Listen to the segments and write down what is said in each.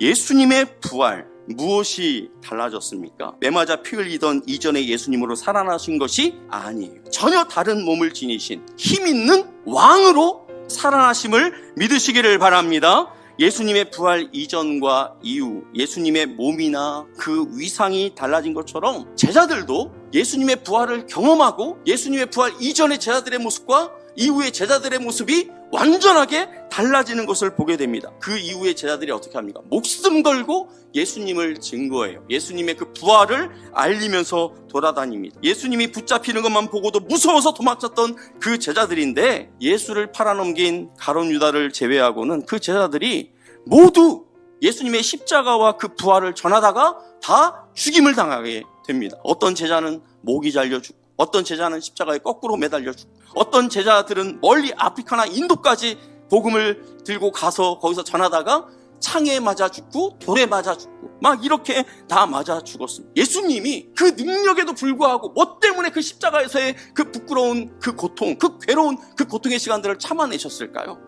예수님의 부활 무엇이 달라졌습니까? 매맞아 피 흘리던 이전의 예수님으로 살아나신 것이 아니에요. 전혀 다른 몸을 지니신 힘 있는 왕으로 살아나심을 믿으시기를 바랍니다. 예수님의 부활 이전과 이후 예수님의 몸이나 그 위상이 달라진 것처럼 제자들도 예수님의 부활을 경험하고 예수님의 부활 이전의 제자들의 모습과 이후의 제자들의 모습이 완전하게 달라지는 것을 보게 됩니다. 그 이후에 제자들이 어떻게 합니까? 목숨 걸고 예수님을 증거해요. 예수님의 그 부활을 알리면서 돌아다닙니다. 예수님이 붙잡히는 것만 보고도 무서워서 도망쳤던 그 제자들인데 예수를 팔아넘긴 가론 유다를 제외하고는 그 제자들이 모두 예수님의 십자가와 그 부활을 전하다가 다 죽임을 당하게 됩니다. 어떤 제자는 목이 잘려 죽고 어떤 제자는 십자가에 거꾸로 매달려 죽고 어떤 제자들은 멀리 아프리카나 인도까지 복음을 들고 가서 거기서 전하다가 창에 맞아 죽고 돌에 맞아 죽고 막 이렇게 다 맞아 죽었습니다. 예수님이 그 능력에도 불구하고 뭐 때문에 그 십자가에서의 그 부끄러운 그 고통, 그 괴로운 그 고통의 시간들을 참아내셨을까요?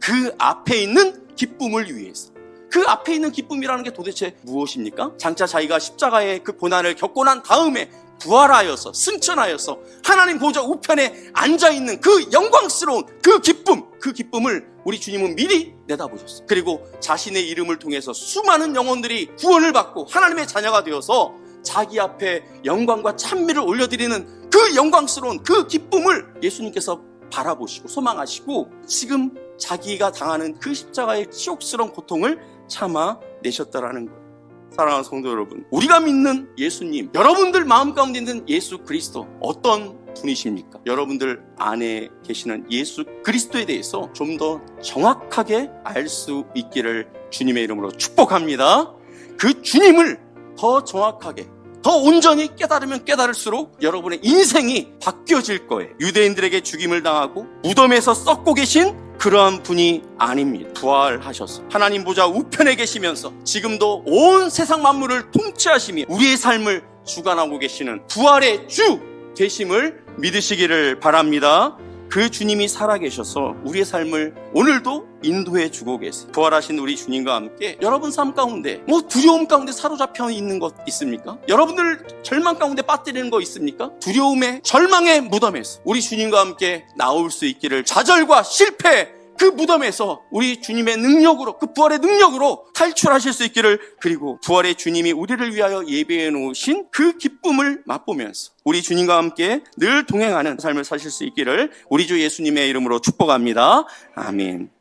그 앞에 있는 기쁨을 위해서. 그 앞에 있는 기쁨이라는 게 도대체 무엇입니까? 장차 자기가 십자가의 그 고난을 겪고 난 다음에 부활하여서 승천하여서 하나님 보좌 우편에 앉아 있는 그 영광스러운 그 기쁨, 그 기쁨을 우리 주님은 미리 내다보셨어요. 그리고 자신의 이름을 통해서 수많은 영혼들이 구원을 받고 하나님의 자녀가 되어서 자기 앞에 영광과 찬미를 올려드리는 그 영광스러운 그 기쁨을 예수님께서 바라보시고 소망하시고 지금 자기가 당하는 그 십자가의 치욕스러운 고통을 참아 내셨다라는 거예요. 사랑하는 성도 여러분, 우리가 믿는 예수님, 여러분들 마음 가운데 있는 예수 그리스도 어떤 분이십니까? 여러분들 안에 계시는 예수 그리스도에 대해서 좀 더 정확하게 알 수 있기를 주님의 이름으로 축복합니다. 그 주님을 더 정확하게 더 온전히 깨달으면 깨달을수록 여러분의 인생이 바뀌어질 거예요. 유대인들에게 죽임을 당하고 무덤에서 썩고 계신 그러한 분이 아닙니다. 부활하셔서 하나님 보좌 우편에 계시면서 지금도 온 세상 만물을 통치하시며 우리의 삶을 주관하고 계시는 부활의 주 되심을 믿으시기를 바랍니다. 그 주님이 살아계셔서 우리의 삶을 오늘도 인도해 주고 계세요. 부활하신 우리 주님과 함께 여러분 삶 가운데 뭐 두려움 가운데 사로잡혀 있는 것 있습니까? 여러분들 절망 가운데 빠뜨리는 거 있습니까? 두려움의 절망의 무덤에서 우리 주님과 함께 나올 수 있기를 좌절과 실패 그 무덤에서 우리 주님의 능력으로 그 부활의 능력으로 탈출하실 수 있기를 그리고 부활의 주님이 우리를 위하여 예배해 놓으신 그 기쁨을 맛보면서 우리 주님과 함께 늘 동행하는 삶을 사실 수 있기를 우리 주 예수님의 이름으로 축복합니다. 아멘.